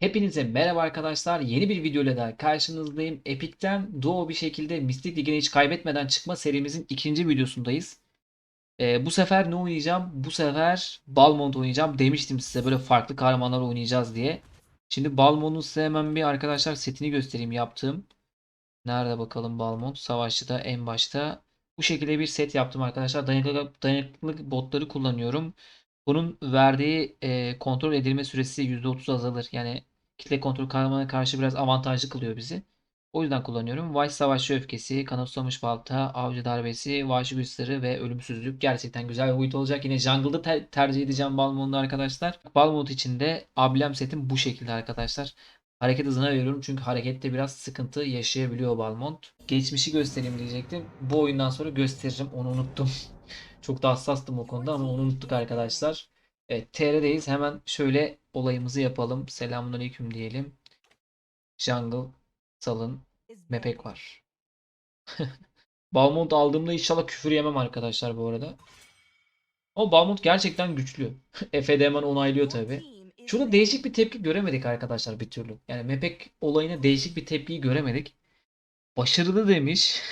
Hepinize merhaba arkadaşlar. Yeni bir videoyla daha karşınızdayım. Epic'ten Duo bir şekilde Mystic Lig'ine hiç kaybetmeden çıkma serimizin ikinci videosundayız. Ee, bu sefer ne oynayacağım? Bu sefer Balmont oynayacağım. Demiştim size böyle farklı kahramanlar oynayacağız diye. Şimdi Balmont'un size bir arkadaşlar setini göstereyim yaptığım. Nerede bakalım Balmont? Savaşçıda en başta. Bu şekilde bir set yaptım arkadaşlar. Dayanıklılık, dayanıklılık botları kullanıyorum. Bunun verdiği e, kontrol edilme süresi %30 azalır. Yani kitle kontrol kahramana karşı biraz avantajlı kılıyor bizi. O yüzden kullanıyorum. Vice Savaşçı Öfkesi, Kanat Susamış Balta, Avcı Darbesi, Vahşi Güçleri ve Ölümsüzlük. Gerçekten güzel bir boyut olacak. Yine jungle'da te- tercih edeceğim Balmond'u arkadaşlar. Balmond için de ablem setim bu şekilde arkadaşlar. Hareket hızına veriyorum çünkü harekette biraz sıkıntı yaşayabiliyor Balmond. Geçmişi göstereyim diyecektim. Bu oyundan sonra gösteririm. Onu unuttum. Çok da hassastım o konuda ama onu unuttuk arkadaşlar. Evet, TR'deyiz. Hemen şöyle olayımızı yapalım. Selamünaleyküm diyelim. Jungle, Salın, Mepek var. Balmont aldığımda inşallah küfür yemem arkadaşlar bu arada. Ama Balmont gerçekten güçlü. Efe de hemen onaylıyor tabi. Şurada değişik bir tepki göremedik arkadaşlar bir türlü. Yani Mepek olayına değişik bir tepkiyi göremedik. Başarılı demiş.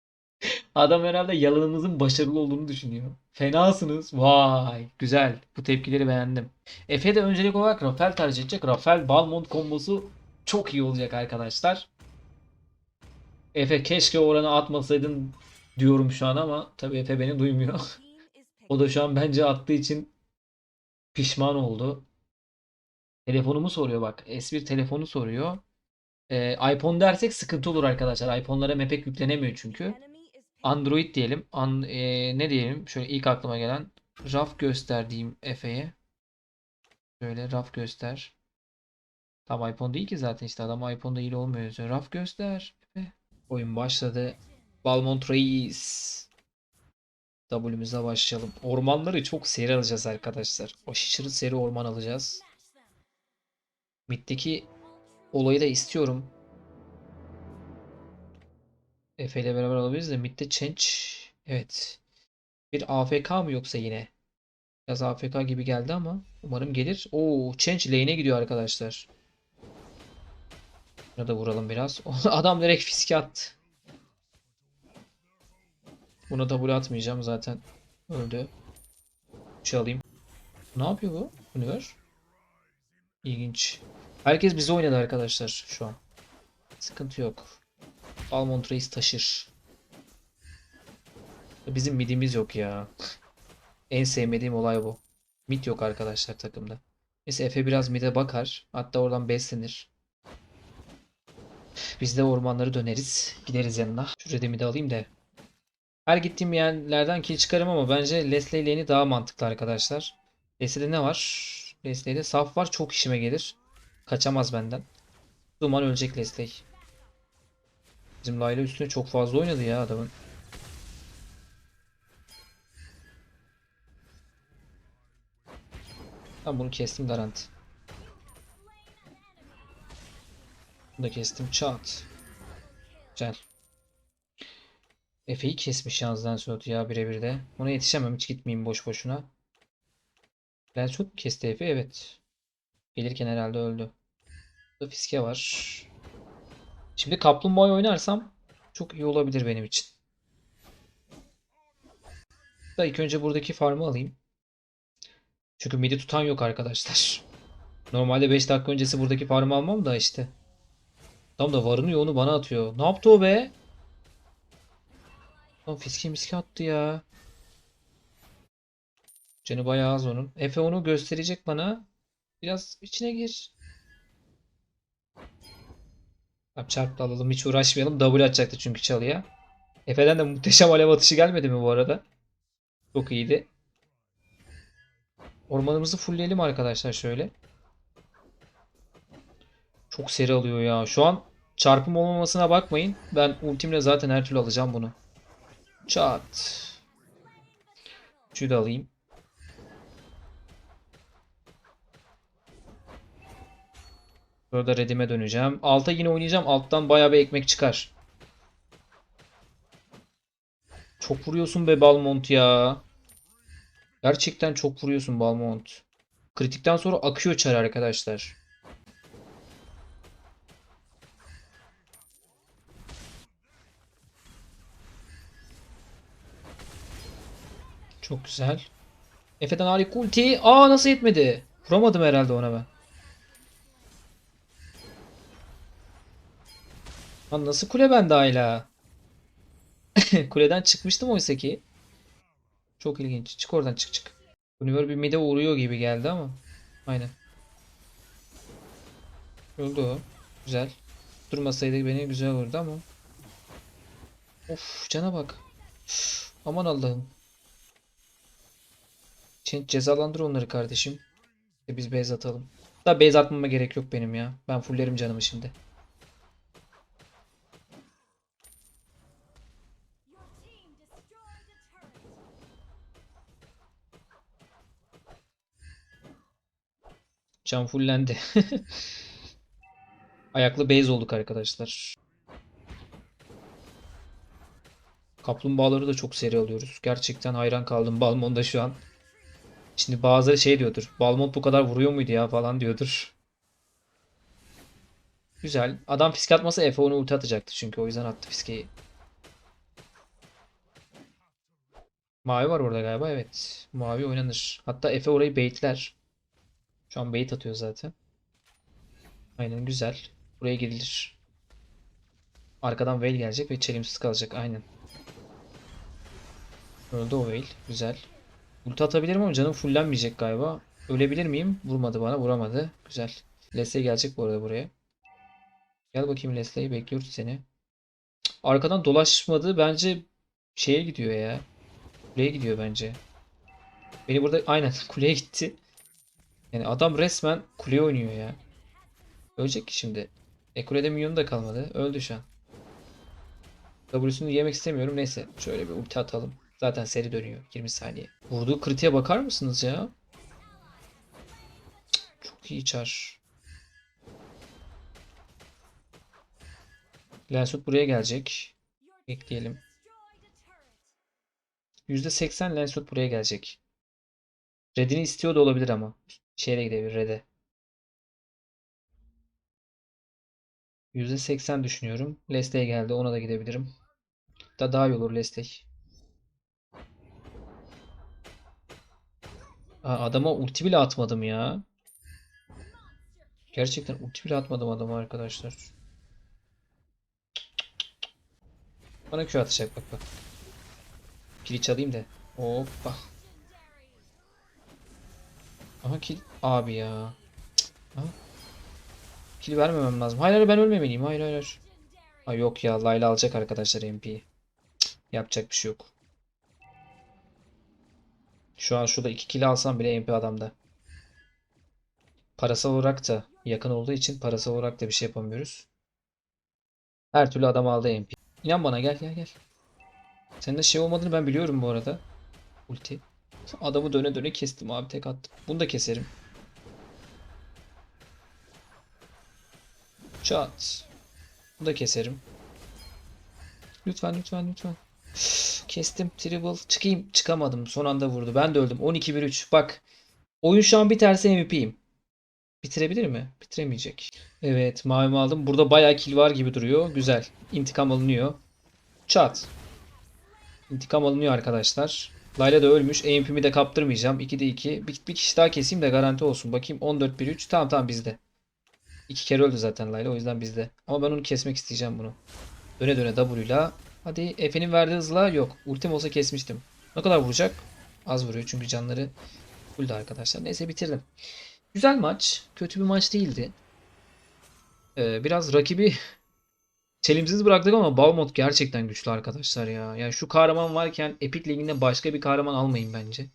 Adam herhalde yalanınızın başarılı olduğunu düşünüyor. Fenasınız. Vay. Güzel. Bu tepkileri beğendim. Efe de öncelik olarak Rafael tercih edecek. Rafael Balmont kombosu çok iyi olacak arkadaşlar. Efe keşke oranı atmasaydın diyorum şu an ama tabii Efe beni duymuyor. o da şu an bence attığı için pişman oldu. Telefonumu soruyor bak. S1 telefonu soruyor. Ee, iPhone dersek sıkıntı olur arkadaşlar. iPhone'lara mapek yüklenemiyor çünkü. Android diyelim. An, e, ne diyelim? Şöyle ilk aklıma gelen raf göster diyeyim Efe'ye. Şöyle raf göster. Tam iPhone değil ki zaten işte adam iPhone'da iyi olmuyor. yazıyor. Raf göster. Efe. Oyun başladı. Balmont Reis. W'mize başlayalım. Ormanları çok seri alacağız arkadaşlar. Aşırı seri orman alacağız. Mid'deki olayı da istiyorum. Efe ile beraber alabiliriz de midde change. Evet. Bir AFK mı yoksa yine? Biraz AFK gibi geldi ama umarım gelir. Oo, change lane'e gidiyor arkadaşlar. Buna da vuralım biraz. Adam direkt fiske attı. Buna W atmayacağım zaten. Öldü. Şey alayım. Ne yapıyor bu? Univer. İlginç. Herkes bize oynadı arkadaşlar şu an. Sıkıntı yok. Almond Reis taşır. Bizim midimiz yok ya. En sevmediğim olay bu. Mid yok arkadaşlar takımda. Neyse Efe biraz mid'e bakar. Hatta oradan beslenir. Biz de ormanları döneriz. Gideriz yanına. Şu redimi alayım da. Her gittiğim yerlerden kill çıkarım ama bence Leslie lane'i daha mantıklı arkadaşlar. Leslie'de ne var? Leslie'de saf var. Çok işime gelir. Kaçamaz benden. Duman ölecek Leslie. Bizim Layla üstüne çok fazla oynadı ya adamın. Ben bunu kestim garanti. Bunu da kestim çat. Güzel. Efe'yi kesmiş yalnız Lancelot ya birebir de. Ona yetişemem hiç gitmeyeyim boş boşuna. Lancelot mu kesti Efe? Evet. Gelirken herhalde öldü. Burada fiske var. Şimdi kaplumbağayı oynarsam çok iyi olabilir benim için. Da ilk önce buradaki farmı alayım. Çünkü midi tutan yok arkadaşlar. Normalde 5 dakika öncesi buradaki farmı almam da işte. Tam da varını yoğunu bana atıyor. Ne yaptı o be? Lan fiske miske attı ya. Canı bayağı az onun. Efe onu gösterecek bana. Biraz içine gir. Tamam çarptı alalım hiç uğraşmayalım. W atacaktı çünkü çalıya. Efe'den de muhteşem alev atışı gelmedi mi bu arada? Çok iyiydi. Ormanımızı fullleyelim arkadaşlar şöyle. Çok seri alıyor ya. Şu an çarpım olmamasına bakmayın. Ben ultimle zaten her türlü alacağım bunu. Çat. Şunu da alayım. Burada redime döneceğim. Alta yine oynayacağım. Alttan baya bir ekmek çıkar. Çok vuruyorsun be Balmont ya. Gerçekten çok vuruyorsun Balmont. Kritikten sonra akıyor çar arkadaşlar. Çok güzel. Efe'den harika ulti. Aa nasıl yetmedi? Vuramadım herhalde ona ben. Lan nasıl kule bende hala? Kuleden çıkmıştım oysa ki. Çok ilginç. Çık oradan çık çık. Univer bir mide uğruyor gibi geldi ama. Aynen. Öldü o. Güzel. Durmasaydı beni güzel vurdu ama. Of cana bak. Üf, aman Allah'ım. Şimdi cezalandır onları kardeşim. E biz base atalım. Da base atmama gerek yok benim ya. Ben fullerim canımı şimdi. Can fullendi. Ayaklı base olduk arkadaşlar. Kaplumbağaları da çok seri alıyoruz. Gerçekten hayran kaldım Balmon'da şu an. Şimdi bazıları şey diyordur. Balmont bu kadar vuruyor muydu ya falan diyordur. Güzel. Adam fiske atmasa Efe onu ulti atacaktı çünkü o yüzden attı fiskeyi. Mavi var orada galiba evet. Mavi oynanır. Hatta Efe orayı baitler. Şu an bait atıyor zaten. Aynen güzel. Buraya gidilir. Arkadan Veil gelecek ve çelimsiz kalacak. Aynen. Öldü o Veil. Güzel. Ulti atabilirim ama canım fullenmeyecek galiba. Ölebilir miyim? Vurmadı bana. Vuramadı. Güzel. Leslie gelecek bu arada buraya. Gel bakayım Leslie. Bekliyoruz seni. Arkadan dolaşmadı. Bence şeye gidiyor ya. Kuleye gidiyor bence. Beni burada aynen kuleye gitti. Yani adam resmen kuleye oynuyor ya. Ölecek ki şimdi. E kulede minyon da kalmadı. Öldü şu an. W'sunu yemek istemiyorum. Neyse. Şöyle bir ulti atalım. Zaten seri dönüyor. 20 saniye. Vurduğu kritiğe bakar mısınız ya? Çok iyi çar. Lensut buraya gelecek. Bekleyelim. %80 Lensut buraya gelecek. Red'ini istiyor da olabilir ama. Şeye gidebilir Red'e. %80 düşünüyorum. Lesley geldi. Ona da gidebilirim. Da daha iyi olur Lesley. Adama ulti bile atmadım ya. Gerçekten ulti bile atmadım adama arkadaşlar. Bana Q atacak bak bak. Kili çalayım da. Hoppa. Aha kill. Abi ya. Aha. Kill vermemem lazım. Hayır hayır ben ölmemeliyim. Hayır hayır. Ha, yok ya Layla alacak arkadaşlar MP'yi. Yapacak bir şey yok. Şu an şurada 2 kill alsam bile MP adamda. Parasal olarak da yakın olduğu için parasal olarak da bir şey yapamıyoruz. Her türlü adam aldı MP. İnan bana gel gel gel. Senin de şey olmadığını ben biliyorum bu arada. Ulti. Adamı döne döne kestim abi tek attım. Bunu da keserim. Çat. Bunu da keserim. Lütfen lütfen lütfen. Kestim. Triple. Çıkayım. Çıkamadım. Son anda vurdu. Ben de öldüm. 12-1-3. Bak. Oyun şu an biterse MVP'yim. Bitirebilir mi? Bitiremeyecek. Evet. Mavimi aldım. Burada bayağı kill var gibi duruyor. Güzel. İntikam alınıyor. Çat. İntikam alınıyor arkadaşlar. Layla da ölmüş. AMP'mi de kaptırmayacağım. 2'de 2. Bir, bir kişi daha keseyim de garanti olsun. Bakayım 14-1-3. Tamam tamam bizde. İki kere öldü zaten Layla. O yüzden bizde. Ama ben onu kesmek isteyeceğim bunu. Döne döne W'yla. Hadi Efe'nin verdiği hızla yok. Ultim olsa kesmiştim. Ne kadar vuracak? Az vuruyor çünkü canları fulldi arkadaşlar. Neyse bitirdim. Güzel maç. Kötü bir maç değildi. Ee, biraz rakibi çelimsiz bıraktık ama Balmont gerçekten güçlü arkadaşlar ya. Yani şu kahraman varken Epic Ligi'nde başka bir kahraman almayın bence.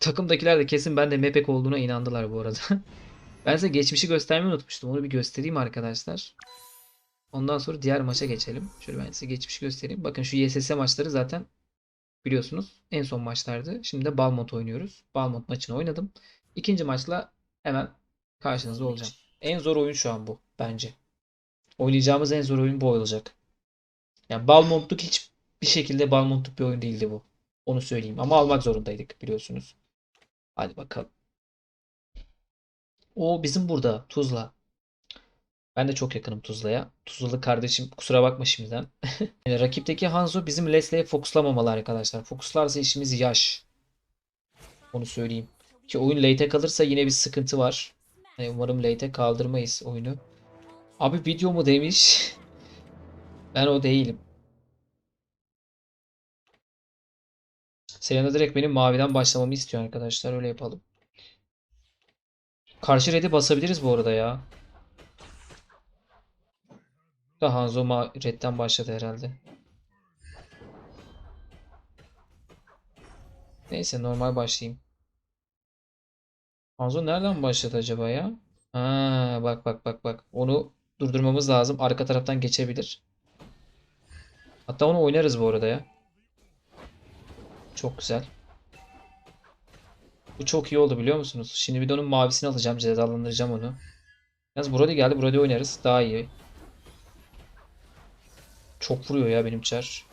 Takımdakiler de kesin ben de Mepek olduğuna inandılar bu arada. Ben size geçmişi göstermeyi unutmuştum. Onu bir göstereyim arkadaşlar. Ondan sonra diğer maça geçelim. Şöyle ben size geçmişi göstereyim. Bakın şu YSS maçları zaten biliyorsunuz en son maçlardı. Şimdi de Balmont oynuyoruz. Balmont maçını oynadım. İkinci maçla hemen karşınızda olacağım. En zor oyun şu an bu bence. Oynayacağımız en zor oyun bu olacak. Yani Balmont'luk hiç bir şekilde Balmont'luk bir oyun değildi bu. Onu söyleyeyim. Ama almak zorundaydık biliyorsunuz. Hadi bakalım. O bizim burada Tuzla. Ben de çok yakınım Tuzla'ya. Tuzlalı kardeşim kusura bakma şimdiden. Yani rakipteki Hanzo bizim Leslie'ye fokuslamamalı arkadaşlar. Fokuslarsa işimiz yaş. Onu söyleyeyim. Ki oyun late'e kalırsa yine bir sıkıntı var. Hani umarım late'e kaldırmayız oyunu. Abi video mu demiş. Ben o değilim. Selena direkt benim maviden başlamamı istiyor arkadaşlar. Öyle yapalım. Karşı red'i basabiliriz bu arada ya. Da Hanzo red'den başladı herhalde. Neyse normal başlayayım. Hanzo nereden başladı acaba ya? Ha, bak bak bak bak. Onu durdurmamız lazım. Arka taraftan geçebilir. Hatta onu oynarız bu arada ya. Çok güzel. Bu çok iyi oldu biliyor musunuz? Şimdi bir de onun mavisini alacağım. Cezalandıracağım onu. Yalnız Brody geldi. Brody oynarız. Daha iyi. Çok vuruyor ya benim çar.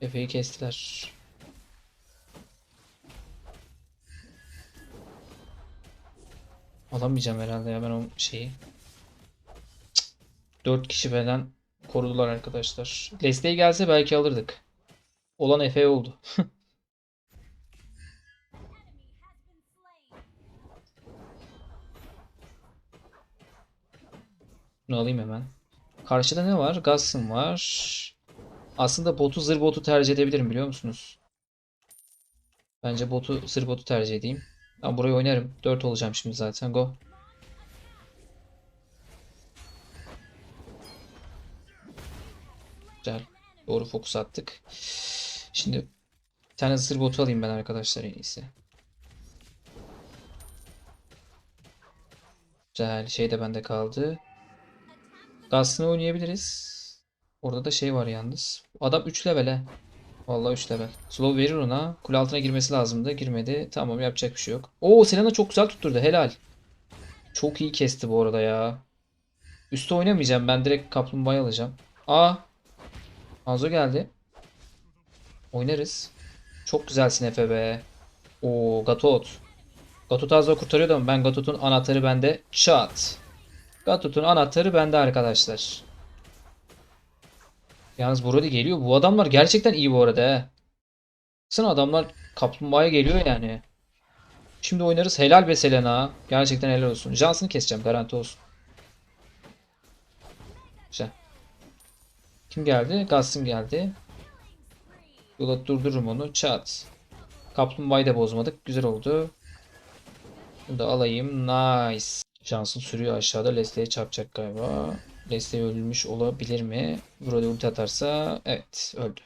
Efe'yi kestiler. Alamayacağım herhalde ya ben o şeyi. 4 kişi benden korudular arkadaşlar. Leslie gelse belki alırdık. Olan Efe oldu. Bunu alayım hemen. Karşıda ne var? Gass'ın var. Aslında botu zır botu tercih edebilirim biliyor musunuz? Bence botu zır botu tercih edeyim. Ben burayı oynarım. 4 olacağım şimdi zaten. Go. Güzel. Doğru fokus attık. Şimdi bir tane zır botu alayım ben arkadaşlar en iyisi. Güzel. Şey de bende kaldı. Gast'ını oynayabiliriz. Orada da şey var yalnız. Adam 3 level he. Vallahi 3 level. Slow verir ona. Kule altına girmesi lazımdı. Girmedi. Tamam yapacak bir şey yok. Oo Selena çok güzel tutturdu. Helal. Çok iyi kesti bu arada ya. Üste oynamayacağım. Ben direkt kaplumbağayı alacağım. Aa. Hanzo geldi. Oynarız. Çok güzelsin Efe be. Oo Gatot. Gatot az kurtarıyordu ama ben Gatot'un anahtarı bende. Çat. Gatot'un anahtarı bende arkadaşlar. Yalnız Brody geliyor. Bu adamlar gerçekten iyi bu arada he. Baksana adamlar kaplumbağaya geliyor yani. Şimdi oynarız. Helal be Selena. Gerçekten helal olsun. Johnson'ı keseceğim garanti olsun. Güzel. Kim geldi? Gaston geldi. Yola durdururum onu. Çat. Kaplumbağayı da bozmadık. Güzel oldu. Bunu da alayım. Nice. Johnson sürüyor aşağıda. Leslie'ye çarpacak galiba. Leslie ölmüş olabilir mi? Brody ulti atarsa evet öldü.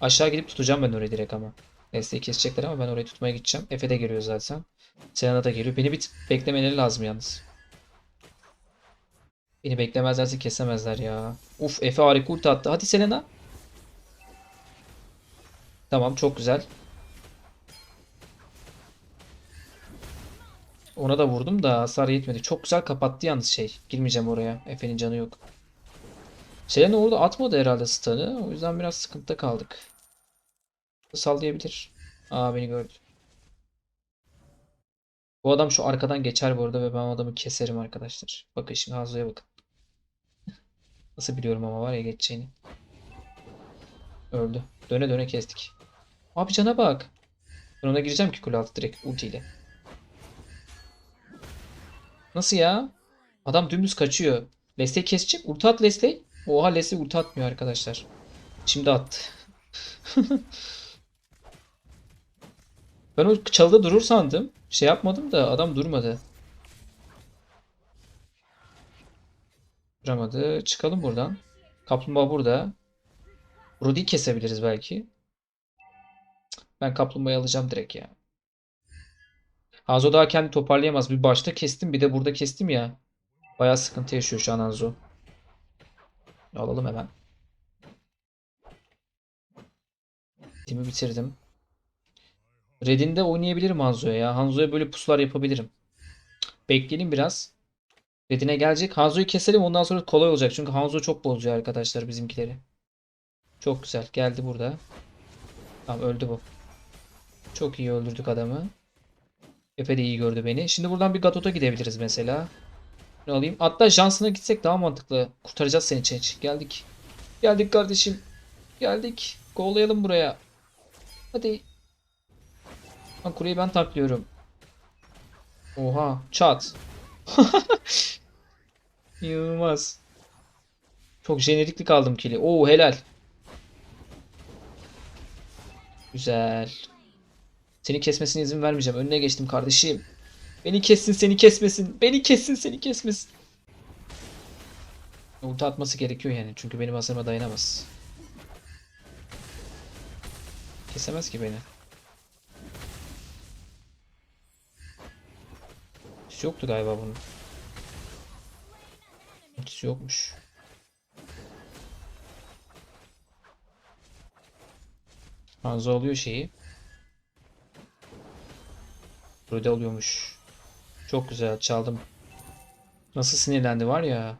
Aşağı gidip tutacağım ben orayı direkt ama. Leslie'yi kesecekler ama ben orayı tutmaya gideceğim. Efe de geliyor zaten. Selena da geliyor. Beni bir beklemeleri lazım yalnız. Beni beklemezlerse kesemezler ya. Uf Efe harika ulti attı. Hadi Selena. Tamam çok güzel. Ona da vurdum da hasar yetmedi. Çok güzel kapattı yalnız şey. Girmeyeceğim oraya. Efe'nin canı yok. Selena orada atmadı herhalde stun'ı. O yüzden biraz sıkıntıda kaldık. Sallayabilir. Aa beni gördü. Bu adam şu arkadan geçer bu arada ve ben adamı keserim arkadaşlar. Bakın şimdi Hanzo'ya bakın. Nasıl biliyorum ama var ya geçeceğini. Öldü. Döne döne kestik. Abi cana bak. Ben ona gireceğim ki kule altı direkt ultiyle. Nasıl ya? Adam dümdüz kaçıyor. Leslie'yi kesecek. Ulti at Leslie. Oha Leslie ulti atmıyor arkadaşlar. Şimdi attı. Ben o çalıda durur sandım. Şey yapmadım da adam durmadı. Duramadı. Çıkalım buradan. Kaplumbağa burada. Brody'yi kesebiliriz belki. Ben kaplumbağayı alacağım direkt ya. Hanzo daha kendi toparlayamaz. Bir başta kestim bir de burada kestim ya. Bayağı sıkıntı yaşıyor şu an Hanzo. Alalım hemen. Timi bitirdim. Red'inde oynayabilirim Hanzo'ya ya. Hanzo'ya böyle puslar yapabilirim. Bekleyelim biraz. Red'ine gelecek. Hanzo'yu keselim ondan sonra kolay olacak. Çünkü Hanzo çok bozuyor arkadaşlar bizimkileri. Çok güzel. Geldi burada. Tamam öldü bu. Çok iyi öldürdük adamı. Efe de iyi gördü beni. Şimdi buradan bir Gatot'a gidebiliriz mesela. Ne alayım? Hatta Johnson'a gitsek daha mantıklı. Kurtaracağız seni Change. Geldik. Geldik kardeşim. Geldik. Gollayalım buraya. Hadi. Ha, kuleyi ben taklıyorum. Oha. Çat. İnanılmaz. Çok jeneriklik aldım kili. Oo helal. Güzel. Seni kesmesine izin vermeyeceğim. Önüne geçtim kardeşim. Beni kessin seni kesmesin. Beni kessin seni kesmesin. Ulti atması gerekiyor yani. Çünkü benim hasarıma dayanamaz. Kesemez ki beni. Hiç yoktu galiba bunun. Hiç yokmuş. Hanzo alıyor şeyi. Röde alıyormuş. Çok güzel çaldım. Nasıl sinirlendi var ya.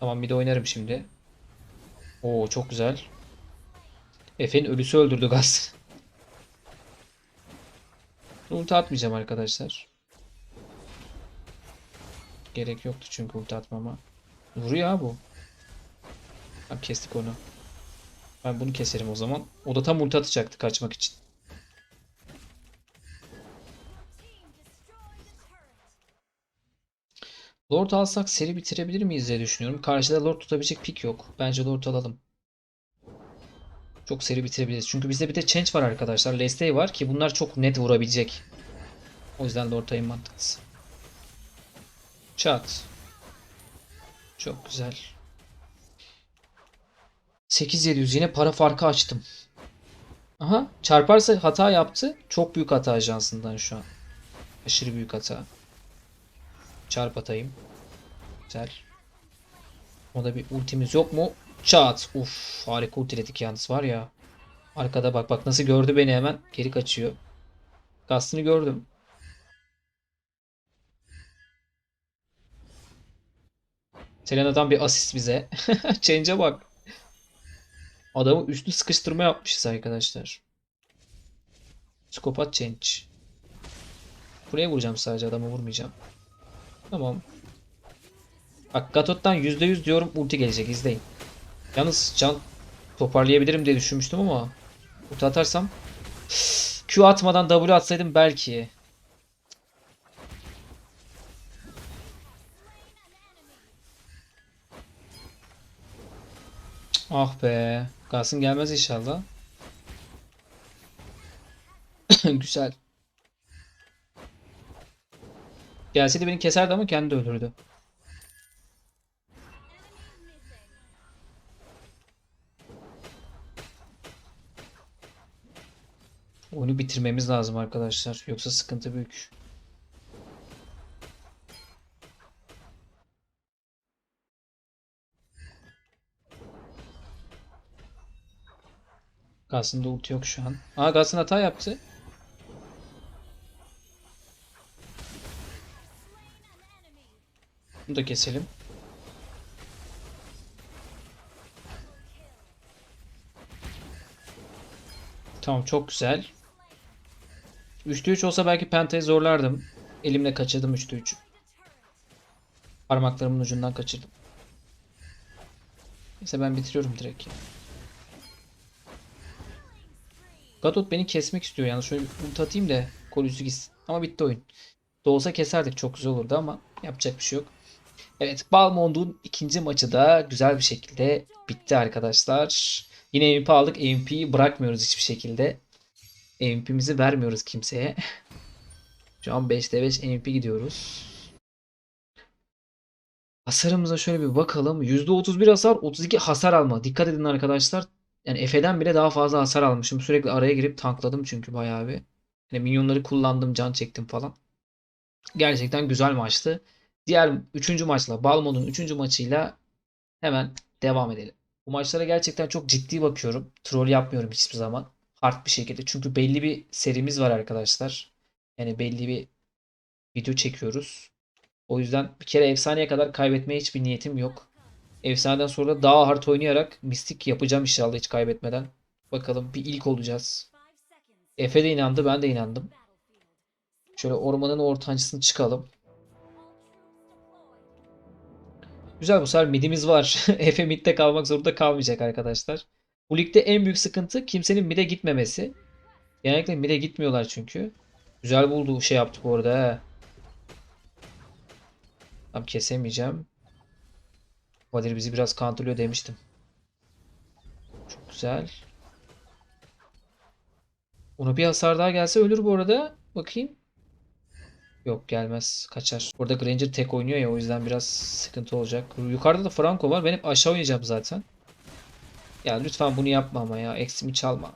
Tamam bir de oynarım şimdi. Oo çok güzel. Efe'nin ölüsü öldürdü gaz. Ulti atmayacağım arkadaşlar. Gerek yoktu çünkü ulti atmama. Vuruyor bu. Tamam kestik onu. Ben bunu keserim o zaman. O da tam ulti atacaktı kaçmak için. Lord alsak seri bitirebilir miyiz diye düşünüyorum. Karşıda Lord tutabilecek pik yok. Bence Lord alalım. Çok seri bitirebiliriz. Çünkü bizde bir de Change var arkadaşlar. Lestey var ki bunlar çok net vurabilecek. O yüzden Lord ayın mantıklısı. Çat. Çok güzel. 8700 yine para farkı açtım. Aha çarparsa hata yaptı. Çok büyük hata ajansından şu an. Aşırı büyük hata. Çarp atayım. Güzel. O da bir ultimiz yok mu? Çat. Uf harika ultiledik yalnız var ya. Arkada bak bak nasıl gördü beni hemen. Geri kaçıyor. Kastını gördüm. Selena'dan bir asist bize. Change'e bak. Adamı üstü sıkıştırma yapmışız arkadaşlar. Skopat change. Buraya vuracağım sadece adamı vurmayacağım. Tamam. Bak Gatot'tan %100 diyorum ulti gelecek izleyin. Yalnız can toparlayabilirim diye düşünmüştüm ama ulti atarsam Q atmadan W atsaydım belki. Ah be. Galsın gelmez inşallah. Güzel. Gelseydi beni keserdi ama kendi ölürdü. Oyunu bitirmemiz lazım arkadaşlar. Yoksa sıkıntı büyük. Gals'ın da ulti yok şu an. Aa Gals'ın hata yaptı. Bunu da keselim. Tamam çok güzel. 3'te 3 olsa belki Penta'yı zorlardım. Elimle kaçırdım 3'te 3'ü. Parmaklarımın ucundan kaçırdım. Neyse ben bitiriyorum direkt ya. Gadot beni kesmek istiyor yani şöyle bir ulti atayım da kolüsü gitsin. Ama bitti oyun. Doğusa keserdik çok güzel olurdu ama yapacak bir şey yok. Evet Balmond'un ikinci maçı da güzel bir şekilde bitti arkadaşlar. Yine MVP aldık. MVP'yi bırakmıyoruz hiçbir şekilde. MVP'mizi vermiyoruz kimseye. Şu an 5'te 5 MVP gidiyoruz. Hasarımıza şöyle bir bakalım. %31 hasar, 32 hasar alma. Dikkat edin arkadaşlar. Yani Efe'den bile daha fazla hasar almışım. Sürekli araya girip tankladım çünkü bayağı bir. Yani minyonları kullandım, can çektim falan. Gerçekten güzel maçtı. Diğer 3. maçla, Balmon'un 3. maçıyla hemen devam edelim. Bu maçlara gerçekten çok ciddi bakıyorum. Troll yapmıyorum hiçbir zaman. Hard bir şekilde. Çünkü belli bir serimiz var arkadaşlar. Yani belli bir video çekiyoruz. O yüzden bir kere efsaneye kadar kaybetmeye hiçbir niyetim yok. Efsaneden sonra da daha hard oynayarak mistik yapacağım inşallah hiç kaybetmeden. Bakalım bir ilk olacağız. Efe de inandı ben de inandım. Şöyle ormanın ortancısını çıkalım. Güzel bu sefer midimiz var. Efe midde kalmak zorunda kalmayacak arkadaşlar. Bu ligde en büyük sıkıntı kimsenin mid'e gitmemesi. Genellikle mid'e gitmiyorlar çünkü. Güzel buldu şey yaptı bu arada he. Tam kesemeyeceğim. Vadir bizi biraz counterlıyor demiştim. Çok güzel. Ona bir hasar daha gelse ölür bu arada. Bakayım. Yok gelmez. Kaçar. Burada Granger tek oynuyor ya o yüzden biraz sıkıntı olacak. Yukarıda da Franco var. Ben hep aşağı oynayacağım zaten. Ya lütfen bunu yapma ama ya. Eksimi çalma.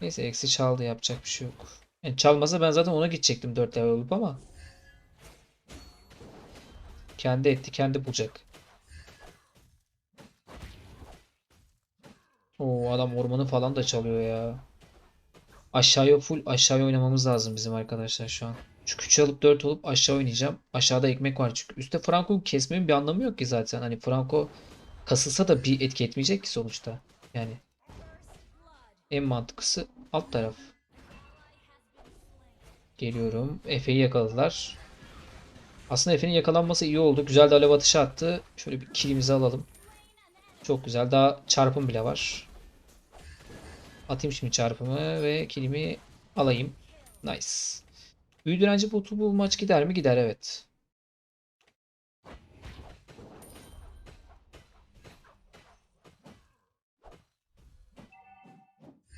Neyse eksi çaldı yapacak bir şey yok. Yani çalmasa ben zaten ona gidecektim 4 level olup ama. Kendi etti kendi bulacak. O adam ormanı falan da çalıyor ya. Aşağıya full aşağıya oynamamız lazım bizim arkadaşlar şu an. Çünkü 3 alıp 4 olup aşağı oynayacağım. Aşağıda ekmek var çünkü. Üstte Franco kesmemin bir anlamı yok ki zaten. Hani Franco kasılsa da bir etki etmeyecek ki sonuçta. Yani en mantıklısı alt taraf. Geliyorum. Efe'yi yakaladılar. Aslında Efe'nin yakalanması iyi oldu. Güzel de alev atışı attı. Şöyle bir killimizi alalım. Çok güzel. Daha çarpım bile var. Atayım şimdi çarpımı ve killimi alayım. Nice. Büyü direnci botu bu maç gider mi? Gider evet.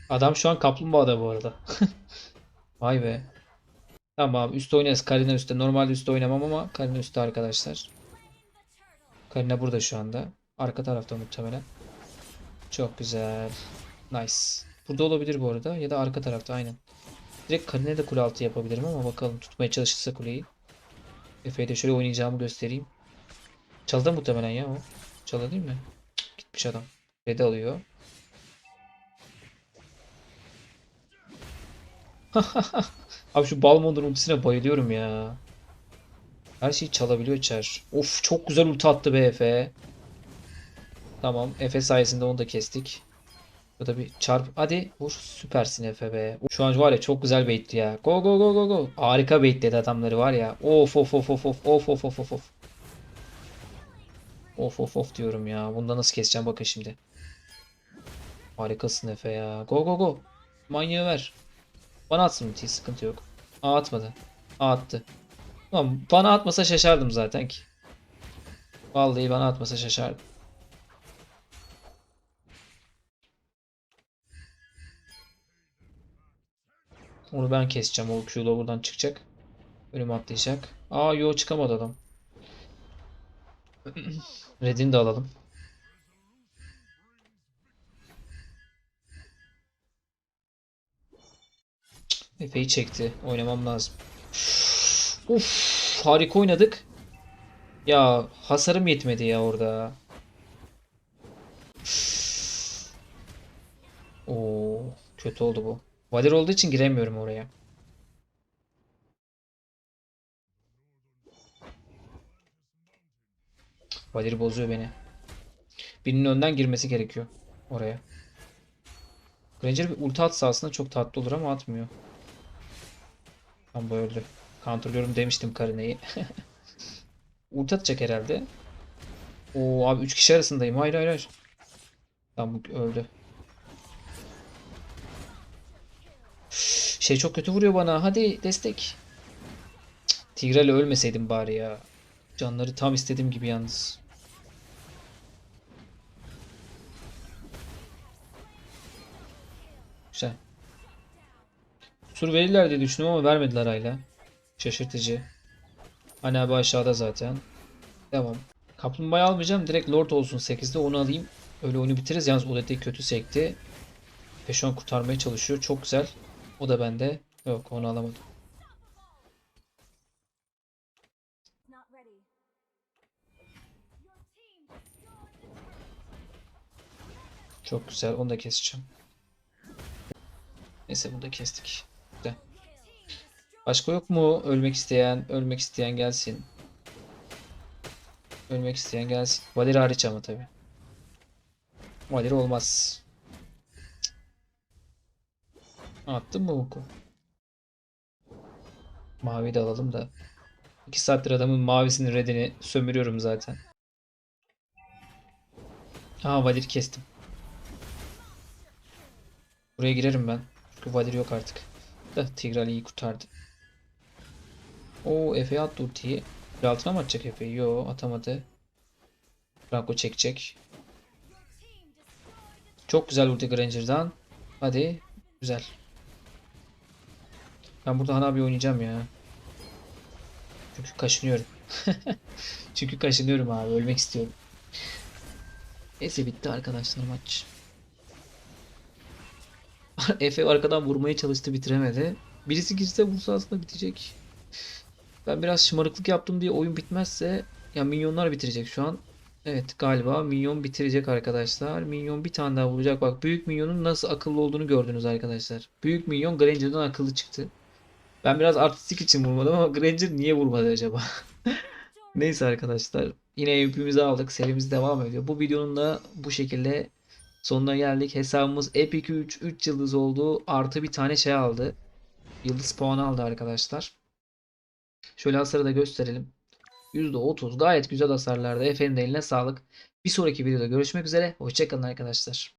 Adam şu an kaplumbağada bu arada. Vay be. Tamam üstte oynarız. Karina üstte. Normalde üstte oynamam ama Karina üstte arkadaşlar. Karina burada şu anda. Arka tarafta muhtemelen. Çok güzel. Nice. Burada olabilir bu arada. Ya da arka tarafta aynen. Direkt Karina'ya da kule altı yapabilirim ama bakalım tutmaya çalışırsa kuleyi. Efe'ye de şöyle oynayacağımı göstereyim. Çaldı muhtemelen ya o. Çaldı değil mi? Gitmiş adam. Red alıyor. Abi şu Balmond'un ultisine bayılıyorum ya. Her şeyi çalabiliyor Çer. Of çok güzel ulti attı be Efe. Tamam Efe sayesinde onu da kestik. Burada bir çarp. Hadi vur. Süpersin Efe be. Şu an var ya çok güzel baitti ya. Go go go go go. Harika baitledi adamları var ya. Of of of of of of of of of of. Of of of diyorum ya. Bunda nasıl keseceğim bakın şimdi. Harikasın Efe ya. Go go go. Manyağı ver. Bana atsın ultiyi sıkıntı yok. Aa atmadı. Aa attı. Tamam bana atmasa şaşardım zaten ki. Vallahi bana atmasa şaşardım. Onu ben keseceğim. O Q'la buradan çıkacak. Önüme atlayacak. Aa yo çıkamadı adam. Red'ini de alalım. Efe'yi çekti. Oynamam lazım. Uf, harika oynadık. Ya hasarım yetmedi ya orada. Oo, kötü oldu bu. Valir olduğu için giremiyorum oraya. Valir bozuyor beni. Birinin önden girmesi gerekiyor oraya. Granger bir ulti atsa aslında çok tatlı olur ama atmıyor. Tam bu öldü. Counterlıyorum demiştim Karina'yı. ulti atacak herhalde. Oo abi 3 kişi arasındayım. Hayır hayır hayır. Tamam bu öldü. Şey çok kötü vuruyor bana. Hadi destek. Cık, Tigrel'le ölmeseydim bari ya. Canları tam istediğim gibi yalnız. Güzel. Sur verirler diye düşündüm ama vermediler hala. Şaşırtıcı. Hani abi aşağıda zaten. Devam. Kaplumbağayı almayacağım. Direkt Lord olsun 8'de onu alayım. Öyle oyunu bitiririz. Yalnız Odette kötü sekti. An kurtarmaya çalışıyor. Çok güzel. O da bende. Yok onu alamadım. Çok güzel. Onu da keseceğim. Neyse bunu da kestik. Güzel. Başka yok mu? Ölmek isteyen, ölmek isteyen gelsin. Ölmek isteyen gelsin. Valir hariç ama tabi. Valir olmaz. Attın mı Vuku? Mavi de alalım da. 2 saattir adamın mavisini redini sömürüyorum zaten. Aa Valir kestim. Buraya girerim ben. Çünkü Valir yok artık. Da Tigreal iyi kurtardı. O Efe attı ultiyi. Altına mı atacak Efe'yi? Yo atamadı. Franco çekecek. Çok güzel ulti Granger'dan. Hadi. Güzel. Ben burada Hanabi oynayacağım ya. Çünkü kaşınıyorum. Çünkü kaşınıyorum abi. Ölmek istiyorum. Neyse bitti arkadaşlar maç. Efe arkadan vurmaya çalıştı bitiremedi. Birisi girse vursa aslında bitecek. Ben biraz şımarıklık yaptım diye oyun bitmezse ya minyonlar bitirecek şu an. Evet galiba minyon bitirecek arkadaşlar. Minyon bir tane daha vuracak. Bak büyük minyonun nasıl akıllı olduğunu gördünüz arkadaşlar. Büyük minyon Granger'dan akıllı çıktı. Ben biraz artistik için vurmadım ama Granger niye vurmadı acaba? Neyse arkadaşlar. Yine MVP'mizi aldık. Serimiz devam ediyor. Bu videonun da bu şekilde sonuna geldik. Hesabımız Epic 3 3 yıldız oldu. Artı bir tane şey aldı. Yıldız puanı aldı arkadaşlar. Şöyle hasarı da gösterelim. %30 gayet güzel hasarlarda. Efe'nin de eline sağlık. Bir sonraki videoda görüşmek üzere. Hoşçakalın arkadaşlar.